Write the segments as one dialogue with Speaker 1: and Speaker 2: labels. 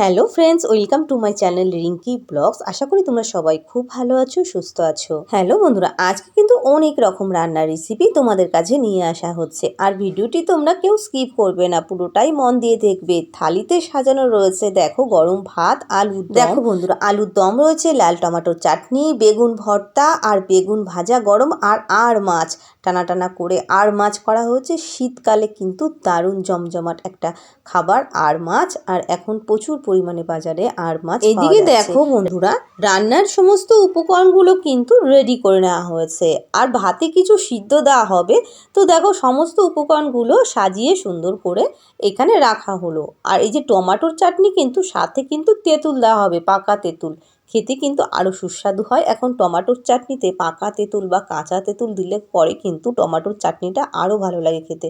Speaker 1: Hello friends welcome to my channel Rinki vlogs. আশা করি তোমরা সবাই খুব ভালো আছো সুস্থ আছো। হ্যালো বন্ধুরা আজকে কিন্তু অনেক রকম রান্নার রেসিপি তোমাদের কাছে নিয়ে আসা হচ্ছে। আর ভিডিওটি তোমরা কেউ স্কিপ করবে না পুরোটাই মন দিয়ে দেখবে। থালিতে সাজানো রয়েছে দেখো গরম ভাত আলু দেখো বন্ধুরা আলুর দম রয়েছে লাল টমেটোর চাটনি বেগুন ভর্তা আর বেগুন ভাজা গরম আর আর মাছ। টানা টানা করে আর মাছ করা হয়েছে। শীতকালে কিন্তু দারুণ জমজমাট একটা খাবার আর মাছ। আর এখন প্রচুর পরিমাণে বাজারে আর মাছ এদিকে দেখো বন্ধুরা রান্নার সমস্ত উপকরণগুলো কিন্তু রেডি করে নেওয়া হয়েছে। আর ভাতে কিছু সিদ্ধ দেওয়া হবে। তো দেখো সমস্ত উপকরণগুলো সাজিয়ে সুন্দর করে এখানে রাখা হলো। আর এই যে টমাটোর চাটনি কিন্তু সাথে কিন্তু তেঁতুল দেওয়া হবে পাকা তেঁতুল। খেতে কিন্তু আরও সুস্বাদু হয়। এখন টমাটোর চাটনিতে পাকা তেঁতুল বা কাঁচা তেঁতুল দিলে পরে কিন্তু টমাটোর চাটনিটা আরও ভালো লাগে খেতে।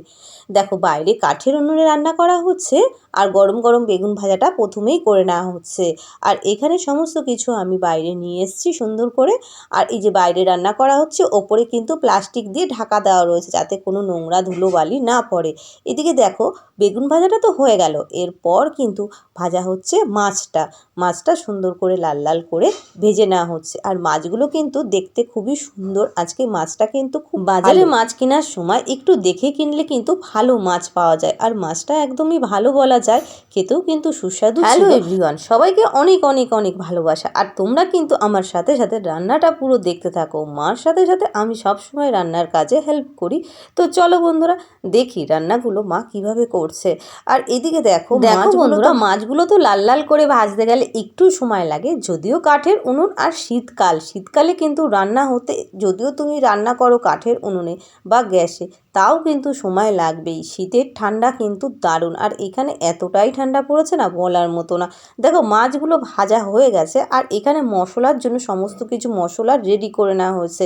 Speaker 1: দেখো, বাইরে কাঠের উনুনে রান্না করা হচ্ছে আর গরম গরম বেগুন ভাজাটা প্রথমেই করে নেওয়া হচ্ছে। আর এখানে সমস্ত কিছু আমি বাইরে নিয়ে এসেছি সুন্দর করে। আর এই যে বাইরে রান্না করা হচ্ছে, ওপরে কিন্তু প্লাস্টিক দিয়ে ঢাকা দেওয়া রয়েছে যাতে কোনো নোংরা ধুলো বালি না পড়ে। এদিকে দেখো, বেগুন ভাজাটা তো হয়ে গেল। এরপর কিন্তু ভাজা হচ্ছে মাছটা। মাছটা সুন্দর করে লাল লাল করে ভেজে নেওয়া হচ্ছে। আর মাছগুলো কিন্তু দেখতে খুবই সুন্দর। আজকে মাছটা কিন্তু খুব বাজারে। মাছ কেনার সময় একটু দেখে কিনলে কিন্তু ভালো মাছ পাওয়া যায়। আর মাছটা একদমই ভালো বলা যায় খেতেও কিন্তু সুস্বাদু হ্যালো এভরিওয়ান সবাইকে অনেক অনেক অনেক ভালোবাসা। আর তোমরা কিন্তু আমার সাথে সাথে রান্নাটা পুরো দেখতে থাকো। মার সাথে সাথে আমি সব সময় রান্নার কাজে হেল্প করি। তো চলো বন্ধুরা দেখি রান্নাগুলো মা কীভাবে করছে। আর এদিকে দেখো দেখো বন্ধুরা মাছগুলো তো লাল লাল করে ভাজতে গেলে একটু সময় লাগে। যদিও কাঠের উনুন আর শীতকাল। শীতকালে কিন্তু রান্না হতে, যদিও তুমি রান্না করো কাঠের উনুনে বা গ্যাসে তাও কিন্তু সময় লাগবেই। শীতের ঠান্ডা কিন্তু দারুণ। আর এখানে এতটাই ঠান্ডা পড়েছে না বলার মতো না। দেখো মাছগুলো ভাজা হয়ে গেছে আর এখানে মশলার জন্য সমস্ত কিছু মশলা রেডি করে নেওয়া হয়েছে।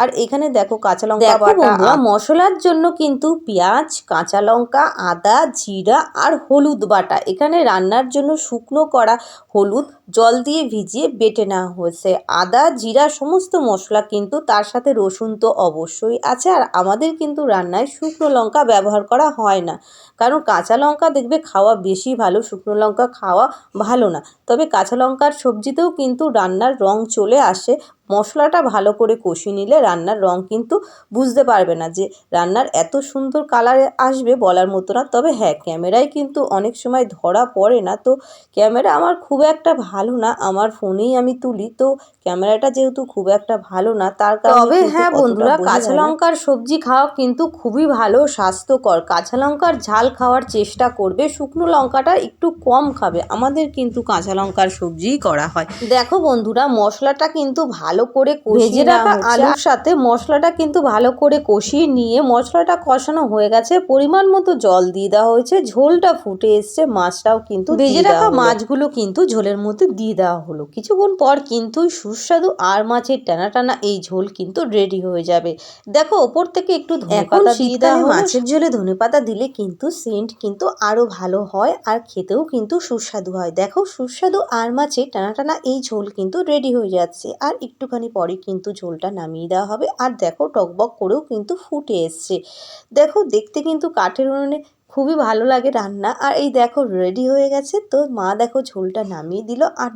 Speaker 1: আর এখানে দেখো কাঁচা লঙ্কা বাটা মশলার জন্য কিন্তু পেঁয়াজ কাঁচা লঙ্কা আদা জিরা আর হলুদ বাটা এখানে রান্নার জন্য শুকনো করা হলুদ জল দিয়ে ভিজিয়ে বেটে নেওয়া হয়েছে। আদা জিরা সমস্ত মশলা কিন্তু তার সাথে রসুন তো অবশ্যই আছে। আর আমাদের কিন্তু রান্নায় শুকনো লঙ্কা ব্যবহার করা হয় না। কারণ কাঁচা লঙ্কা দেখবে খাওয়া বেশি ভালো, শুকনো লঙ্কা খাওয়া ভালো না। তবে কাঁচা লঙ্কার সবজিতেও কিন্তু রান্নার রং চলে আসে। মশলাটা ভালো করে কষিয়ে নিলে রান্নার রং কিন্তু বুঝতে পারবে না যে রান্নার এত সুন্দর কালার আসবে বলার মতো না। তবে হ্যাঁ ক্যামেরায় কিন্তু অনেক সময় ধরা পড়ে না। তো ক্যামেরা আমার খুব একটা ভালো না আমার ফোনেই আমি তুলি। তো ক্যামেরাটা যেহেতু খুব একটা ভালো না তার তবে হ্যাঁ বন্ধুরা কাঁচা লঙ্কার সবজি খাওয়া কিন্তু খুবই ভালো স্বাস্থ্যকর। কাঁচা লঙ্কার ঝাল খাওয়ার চেষ্টা করবে শুকনো লঙ্কাটা একটু কম খাবে। আমাদের কিন্তু কাঁচা লঙ্কার সবজিই করা হয়। দেখো বন্ধুরা মশলাটা কিন্তু ভালো করে ভেজে রাখা আলুর সাথে মশলাটা কিন্তু ভালো করে কষিয়ে নিয়ে মশলাটা কষানো হয়ে গেছে। পরিমাণ মতো জল দিয়ে দেওয়া হয়েছে। ঝোলটা ফুটে এসছে মাছটাও কিন্তু ভেজে রাখা মাছগুলো কিন্তু ঝোলের মধ্যে দিয়ে দেওয়া হলো। কিছুক্ষণ পর কিন্তু সুস্বাদু আর মাছের টানা টানা এই ঝোল কিন্তু রেডি হয়ে যাবে। দেখো ওপর থেকে একটু দিয়ে দেওয়া মাছের ঝোলে ধনেপাতা দিলে কিন্তু সেন্ট কিন্তু আরও ভালো হয় আর খেতেও কিন্তু সুস্বাদু হয়। দেখো সুস্বাদু আর মাছের টানা টানা এই ঝোল কিন্তু রেডি হয়ে যাচ্ছে। আর একটুখানি পরে কিন্তু ঝোলটা নামিয়ে দেওয়া হবে। আর দেখো টকবক করেও কিন্তু ফুটে এসছে। দেখো দেখতে কিন্তু কাঠের উনুনে খুবই ভালো লাগে রান্না। আর এই দেখো রেডি হয়ে গেছে তো মা দেখো ঝোলটা নামিয়ে দিল। আর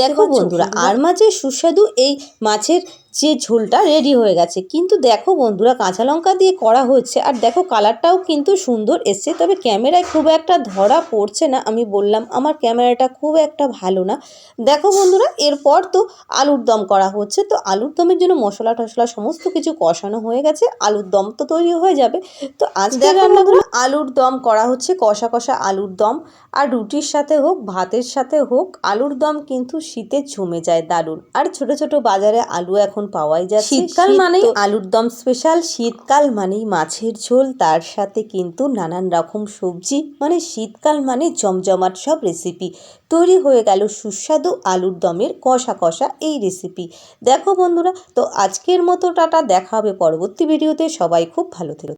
Speaker 1: দেখো বন্ধুরা আর মাছের সুস্বাদু এই মাছের যে ঝোলটা রেডি হয়ে গেছে। কিন্তু দেখো বন্ধুরা কাঁচা লঙ্কা দিয়ে করা হচ্ছে আর দেখো কালারটাও কিন্তু সুন্দর এসছে। তবে ক্যামেরায় খুব একটা ধরা পড়ছে না আমি বললাম আমার ক্যামেরাটা খুব একটা ভালো না। দেখো বন্ধুরা এরপর তো আলুর দম করা হচ্ছে। তো আলুর দমের জন্য মশলা টশলা সমস্ত কিছু কষানো হয়ে গেছে। আলুর দম তো তৈরি হয়ে যাবে। তো আজকে রান্নাগুলো আলুর দম করা হচ্ছে কষা কষা আলুর দম। আর রুটির সাথে হোক ভাতের সাথে হোক আলুর দম কিন্তু শীতে জমে যায় দারুণ। আর ছোট ছোট বাজারে আলু এখন পাওয়াই যাচ্ছে। শীতকাল মানেই আলুর দম স্পেশাল শীতকাল মানেই মাছের ঝোল। তার সাথে কিন্তু নানান রকম সবজি। মানে শীতকাল মানে জমজমাট সব রেসিপি তৈরি হয়ে গেল সুস্বাদু আলুর দমের কষা কষা এই রেসিপি দেখো বন্ধুরা তো আজকের মতো টাটা। দেখা হবে পরবর্তী ভিডিওতে সবাই খুব ভালো থেকো।